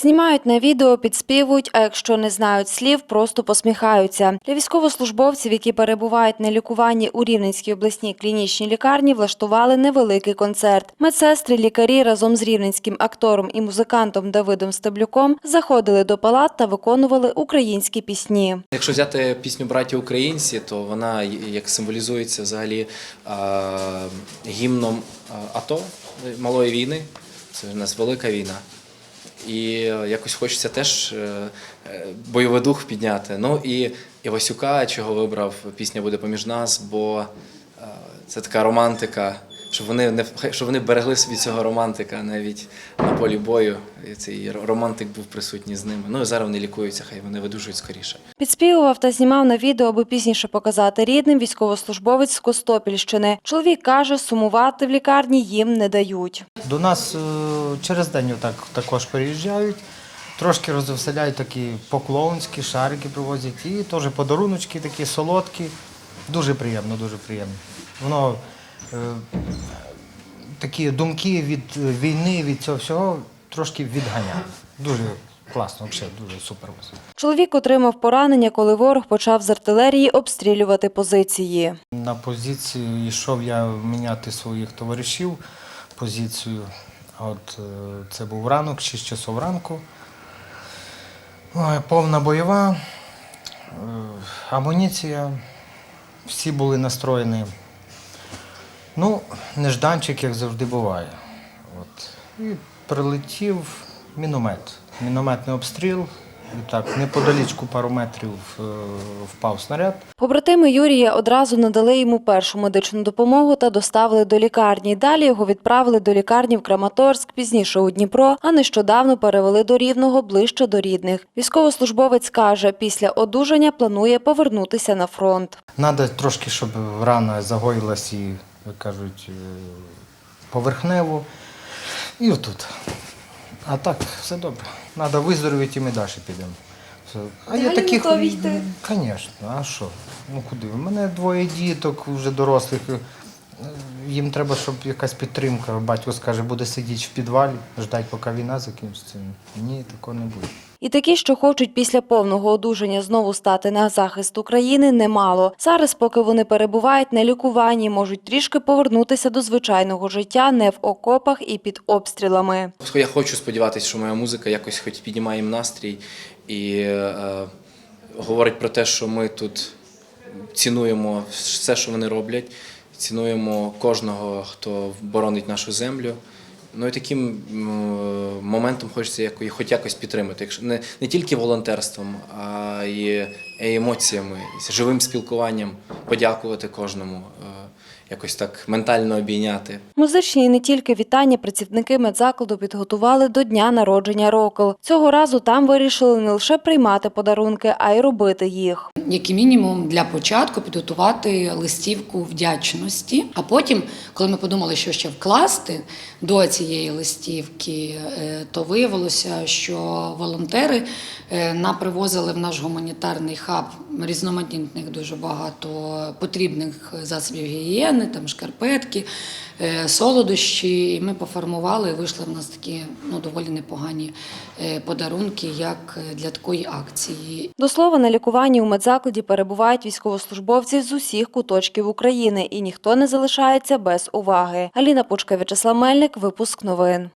Знімають на відео, підспівують, а якщо не знають слів, просто посміхаються. Для військовослужбовців, які перебувають на лікуванні у Рівненській обласній клінічній лікарні, влаштували невеликий концерт. Медсестри, лікарі разом з рівненським актором і музикантом Давидом Стеблюком заходили до палат та виконували українські пісні. Якщо взяти пісню Браті українці, то вона як символізується взагалі гімном АТО малої війни. Це в нас велика війна. І якось хочеться теж е, е, бойовий дух підняти. Ну і Івасюка, чого вибрав, пісня буде поміж нас, бо е, це така романтика, щоб вони не щоб вони берегли собі цього романтика навіть на полі бою. І цей романтик був присутній з ними. Ну і зараз вони лікуються, хай вони видужують скоріше. Підспівував та знімав на відео, аби пізніше показати рідним військовослужбовець з Костопільщини. Чоловік каже, сумувати в лікарні їм не дають. До нас е, через день отак, також приїжджають, трошки розвеселяють такі поклонські, шарики привозять і теж подаруночки такі солодкі. Дуже приємно, дуже приємно. Воно такі думки від війни, від цього всього трошки відганяє. Дуже класно, взагалі, дуже супер. Чоловік отримав поранення, коли ворог почав з артилерії обстрілювати позиції. На позицію йшов я міняти своїх товаришів позицію. От е, це був ранок, 6 часов ранку. Ой, повна бойова, е, амуніція. Всі були настроєні. Ну, нежданчик, як завжди буває. От. І прилетів міномет. Мінометний обстріл. І так, неподалічку пару метрів е, впав снаряд. Побратими Юрія одразу надали йому першу медичну допомогу та доставили до лікарні. Далі його відправили до лікарні в Краматорськ, пізніше у Дніпро, а нещодавно перевели до Рівного ближче до рідних. Військовослужбовець каже, після одужання планує повернутися на фронт. Надо трошки, щоб рана загоїлась і, як кажуть, е, поверхнево. І отут. А так, все добре. Треба виздоровіти і ми далі підемо. Все. А я таких, Звісно, а що? Ну куди? У мене двоє діток вже дорослих. Їм треба, щоб якась підтримка. Батько скаже, буде сидіти в підвалі, ждати, поки війна закінчиться. Ні, такого не буде. І такі, що хочуть після повного одужання знову стати на захист України, немало. Зараз, поки вони перебувають на лікуванні, можуть трішки повернутися до звичайного життя не в окопах і під обстрілами. Я хочу сподіватися, що моя музика якось хоч піднімає їм настрій і е, говорить про те, що ми тут цінуємо все, що вони роблять, цінуємо кожного, хто боронить нашу землю. Ну і таким моментом хочеться якось, хоч якось підтримати. Якщо не, не тільки волонтерством, а й емоціями, живим спілкуванням, подякувати кожному, е, якось так ментально обійняти. Музичні і не тільки вітання працівники медзакладу підготували до дня народження Рокл. Цього разу там вирішили не лише приймати подарунки, а й робити їх. як і мінімум для початку підготувати листівку вдячності. А потім, коли ми подумали, що ще вкласти до цієї листівки, е, то виявилося, що волонтери е, напривозили в наш гуманітарний хаб різноманітних дуже багато потрібних засобів гігієни, там шкарпетки, е, солодощі. І ми поформували, і вийшли в нас такі ну, доволі непогані е, подарунки, як е, для такої акції. До слова, на лікуванні у медзакладі перебувають військовослужбовці з усіх куточків України, і ніхто не залишається без уваги. Аліна Пучка, В'ячеслав Мельник, випуск новин.